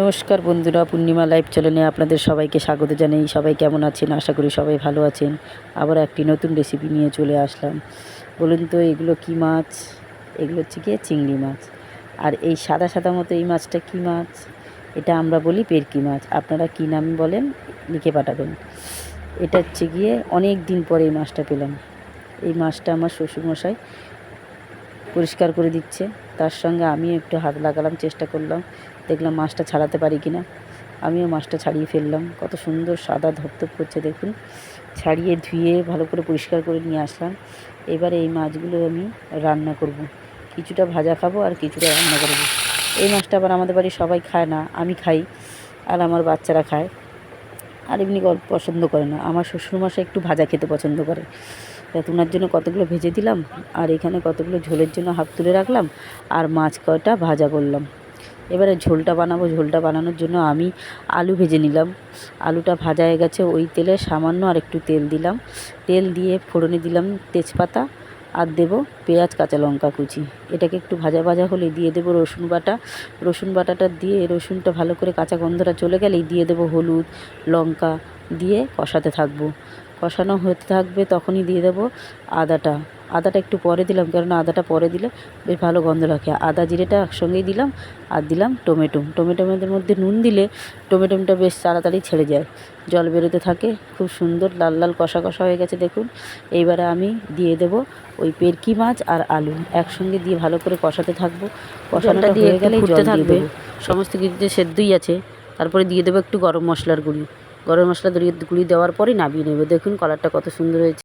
নমস্কার বন্ধুরা, পূর্ণিমা লাইভ চ্যানেলে আপনাদের সবাইকে স্বাগত জানাই। সবাই কেমন আছেন? আশা করি সবাই ভালো আছেন। আবার একটি নতুন রেসিপি নিয়ে চলে আসলাম। বলুন তো, এগুলো কি মাছ? এগুলো হচ্ছে গিয়ে চিংড়ি মাছ। আর এই সাদা সাদা মতো এই মাছটা কি মাছ? এটা আমরা বলি পেরকি মাছ। আপনারা কী নাম বলেন, লিখে পাঠাবেন। এটা হচ্ছে গিয়ে অনেক দিন পরে এই মাছটা পেলাম। এই মাছটা আমার শ্বশুরমশাই পরিষ্কার করে দিচ্ছে। তার সঙ্গে আমিও একটু হাত লাগালাম, চেষ্টা করলাম। দেখলাম মাছটা ছাড়াতে পারি কি না আমিও মাছটা ছাড়িয়ে ফেললাম। কত সুন্দর সাদা ধপধপ করছে, দেখুন। ছাড়িয়ে ধুয়ে ভালো করে পরিষ্কার করে নিয়ে আসলাম। এবারে এই মাছগুলো আমি রান্না করব। কিছুটা ভাজা খাব আর কিছুটা রান্না করব। এই মাছটা আবার আমাদের বাড়ি সবাই খায় না, আমি খাই আর আমার বাচ্চারা খায়। আর এমনি পছন্দ করে না। আমার শ্বশুরমশাই একটু ভাজা খেতে পছন্দ করে। তা ওনার জন্য কতগুলো ভেজে দিলাম, আর এখানে কতগুলো ঝোলের জন্য হাফ তুলে রাখলাম, আর মাছ কয়টা ভাজা করলাম। এবারে ঝোলটা বানাবো। ঝোলটা বানানোর জন্য আমি আলু ভেজে নিলাম। আলুটা ভাজা হয়ে গেছে, ওই তেলে সামান্য আর একটু তেল দিলাম। তেল দিয়ে ফোড়নে দিলাম তেজপাতা আর দেবো পেঁয়াজ, কাঁচা লঙ্কা কুচি। এটাকে একটু ভাজা ভাজা হলে দিয়ে দেবো রসুন বাটা। রসুন বাটাটা দিয়ে রসুনটা ভালো করে কাঁচা গন্ধটা চলে গেলেই দিয়ে দেবো হলুদ, লঙ্কা দিয়ে কষাতে থাকব। কষানো হতে থাকবে তখনই দিয়ে দেবো আদাটা। আদাটা একটু পরে দিলাম, কেননা আদাটা পরে দিলে বেশ ভালো গন্ধ রাখে। আদা জিরেটা একসঙ্গেই দিলাম আর দিলাম টমেটো। টমেটোমের মধ্যে নুন দিলে টমেটোটা বেশ তাড়াতাড়ি ছেড়ে যায়। জল বেরোতে থাকে, খুব সুন্দর লাল লাল কষা কষা হয়ে গেছে দেখুন। এইবারে আমি দিয়ে দেবো ওই পেরকি মাছ আর আলু একসঙ্গে দিয়ে ভালো করে কষাতে থাকব। কষানোটা দিয়ে গেলে জল থাকবে। সমস্ত কিছুতে সেদ্ধই আছে তারপরে দিয়ে দেবো একটু গরম মশলার গুঁড়ি। গরম মশলা গুঁড়ি দেওয়ার পরে নামিয়ে নেবে। দেখুন কালারটা কত সুন্দর হয়েছে।